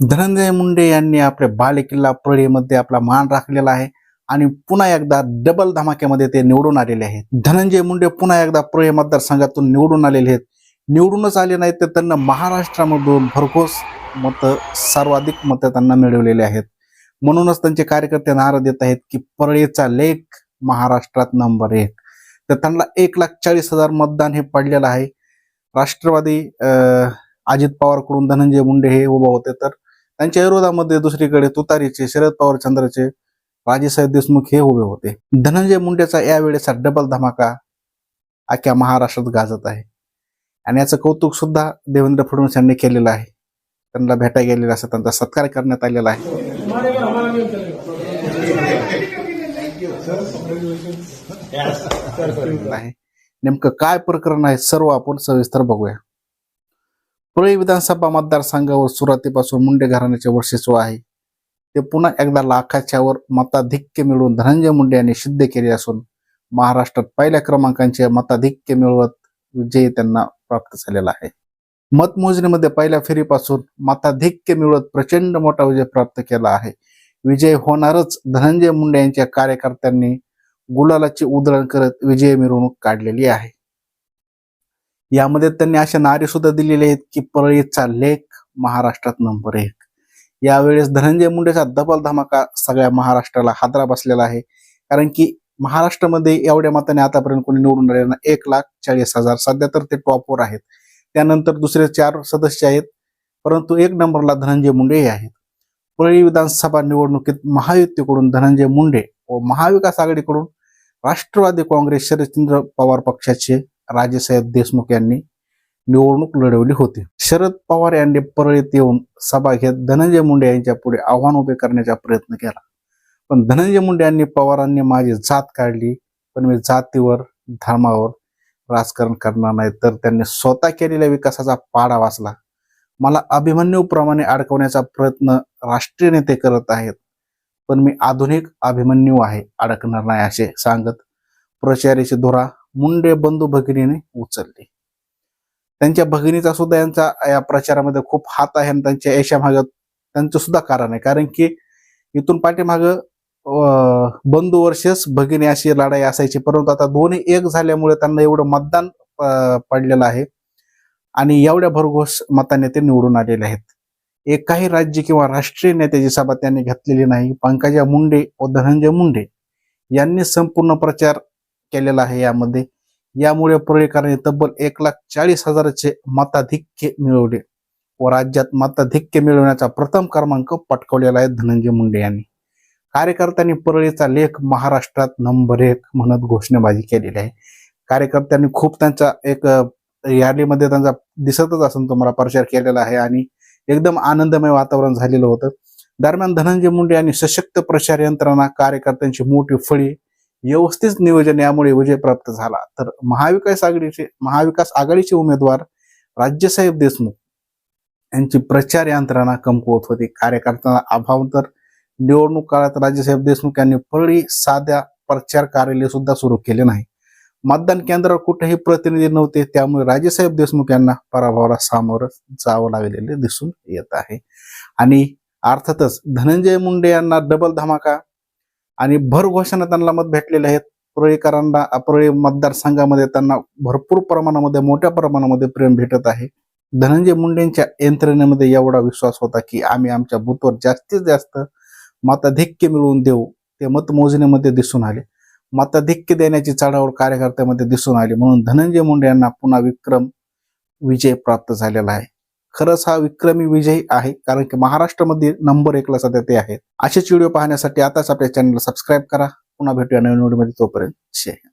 धनंजय मुंडे यांनी आपल्या बालेकिल्ला प्रळीमध्ये आपला मान राखलेला आहे आणि पुन्हा एकदा डबल धमाक्यामध्ये ते निवडून आलेले आहेत. धनंजय मुंडे पुन्हा एकदा प्रळे मतदारसंघातून निवडून आलेले आहेत. निवडूनच आले नाहीत तर त्यांना महाराष्ट्रामधून भरघोस मतं सर्वाधिक मतं त्यांना मिळवलेले आहेत. म्हणूनच त्यांचे कार्यकर्ते नारा देत आहेत की परळीचा लेख महाराष्ट्रात नंबर एक. तर त्यांना एक लाख चाळीस हजार मतदान हे पडलेलं आहे. राष्ट्रवादी अजित पवारकडून धनंजय मुंडे हे उभा होते तर त्यांच्या विरोधामध्ये दुसरीकडे तुतारीचे शरद पवार चंद्रचे राजेसाहेब देशमुख हे उभे होते. धनंजय मुंडेचा यावेळेचा डबल धमाका अख्ख्या महाराष्ट्रात गाजत आहे. आणि याचं कौतुक सुद्धा देवेंद्र फडणवीस यांनी केलेलं आहे. त्यांना भेटा गेलेला असं त्यांचा सत्कार करण्यात आलेला आहे. आहे. नेमकं काय प्रकरण आहे सर्व आपण सविस्तर बघूया. पुणे विधानसभा मतदारसंघावर सुरुवातीपासून मुंडे घराण्याचे वर्चस्व आहे. ते पुन्हा एकदा लाखाच्या वर मताधिक्य मिळवून धनंजय मुंडे यांनी सिद्ध केले असून महाराष्ट्रात पहिल्या क्रमांकाचे मताधिक्य मिळवत विजय त्यांना प्राप्त झालेला आहे. मतमोजणीमध्ये पहिल्या फेरीपासून मताधिक्य मिळवत प्रचंड मोठा विजय प्राप्त केला आहे. विजय होणारच धनंजय मुंडे यांच्या कार्यकर्त्यांनी गुलालाची उधळण करत विजय मिरवणूक काढलेली आहे. यामध्ये त्यांनी अशा नारे सुद्धा दिलेले आहेत की पळळीचा लेख महाराष्ट्रात नंबर एक. यावेळेस धनंजय मुंडेचा दबल धमाका सगळ्या महाराष्ट्राला हादरा बसलेला आहे. कारण की महाराष्ट्रामध्ये एवढ्या मताने आतापर्यंत कोणी निवडून आले ना एक लाख चाळीस हजार. सध्या तर ते टॉपवर आहेत. त्यानंतर दुसरे चार सदस्य आहेत. परंतु एक नंबरला धनंजय मुंडे हे आहेत. परळी विधानसभा निवडणुकीत महायुतीकडून धनंजय मुंडे व महाविकास आघाडीकडून राष्ट्रवादी काँग्रेस शरदचंद्र पवार पक्षाचे राजेसाहेब देशमुख यांनी निवडणूक लढवली होती. शरद पवार यांनी परळीत येऊन सभा घेत धनंजय मुंडे यांच्या पुढे आव्हान उभे करण्याचा प्रयत्न केला. पण धनंजय मुंडे यांनी पवारांनी माझी जात काढली पण मी जातीवर धर्मावर राजकारण करणार नाही तर त्यांनी स्वतः केलेल्या विकासाचा पाडा वाचला. मला अभिमन्यूप्रमाणे अडकवण्याचा प्रयत्न राष्ट्रीय नेते करत आहेत पण मी आधुनिक अभिमन्यू आहे अडकणार नाही असे सांगत प्रचाराची धुरा मुंडे बंधू भगिनीने उचलली. त्यांच्या भगिनीचा सुद्धा यांचा या प्रचारामध्ये खूप हात आहे आणि त्यांच्या यशामाग त्यांचं सुद्धा कारण आहे. कारण की इथून पाठीमाग बंधू वर्षेस भगिनी अशी लढाई असायची. परंतु आता दोन्ही एक झाल्यामुळे त्यांना एवढं मतदान पडलेलं आहे. आणि एवढ्या भरघोस मताने ते निवडून आलेले आहेत. एकाही राज्य किंवा राष्ट्रीय नेत्याची सभा त्यांनी घेतलेली नाही. पंकजा मुंडे व धनंजय मुंडे यांनी संपूर्ण प्रचार केलेला आहे यामध्ये. यामुळे परळीकरांनी तब्बल एक लाख चाळीस हजाराचे मताधिक्य मिळवले. व राज्यात मताधिक्य मिळवण्याचा प्रथम क्रमांक पटकावलेला आहे धनंजय मुंडे यांनी. कार्यकर्त्यांनी परळीचा लेख महाराष्ट्रात नंबर एक म्हणत घोषणाबाजी केलेली आहे. कार्यकर्त्यांनी खूप त्यांचा एक रॅलीमध्ये त्यांचा दिसतच असून तुम्हाला प्रचार केलेला आहे आणि एकदम आनंदमय वातावरण झालेलं होतं. दरम्यान धनंजय मुंडे यांनी सशक्त प्रचार यंत्रणा कार्यकर्त्यांची मोठी फळी व्यवस्थित नियोजन यामुळे विजय प्राप्त झाला. तर महाविकास आघाडीचे महाविकास आघाडीचे उमेदवार राज्यसाहेब देशमुख यांची प्रचार यंत्रणा कमकुवत होती. कार्यकर्त्यांना अभाव तर निवडणूक काळात राज्यसाहेब देशमुख यांनी फळी साध्या प्रचार कार्यालय सुद्धा सुरू केले नाही. मतदान केंद्रावर कुठेही प्रतिनिधी नव्हते त्यामुळे राजेसाहेब देशमुख यांना पराभवाला सामोरं जावं लागलेले दिसून येत आहे. आणि अर्थातच धनंजय मुंडे यांना डबल धमाका आणि भर घोषणा त्यांना मत भेटलेले आहेत. पुरळीकरांना पुरळी मतदारसंघामध्ये त्यांना भरपूर प्रमाणामध्ये मोठ्या प्रमाणामध्ये प्रेम भेटत आहे. धनंजय मुंडेंच्या यंत्रणेमध्ये एवढा विश्वास होता की आम्ही आमच्या बूथवर जास्तीत जास्त मताधिक्य मिळवून देऊ ते मतमोजणीमध्ये दिसून आले. मताधिक्य देण्याची चढावड कार्यकर्त्यामध्ये दिसून आली. म्हणून धनंजय मुंडे यांना पुन्हा विक्रम विजय प्राप्त झालेला आहे. खरंच हा विक्रमी विजय आहे. कारण की महाराष्ट्रामध्ये नंबर एकला सध्या ते आहेत. असेच व्हिडिओ पाहण्यासाठी आताच आपल्या चॅनलला सबस्क्राईब करा. पुन्हा भेटूया नवीन व्हिडिओमध्ये तोपर्यंत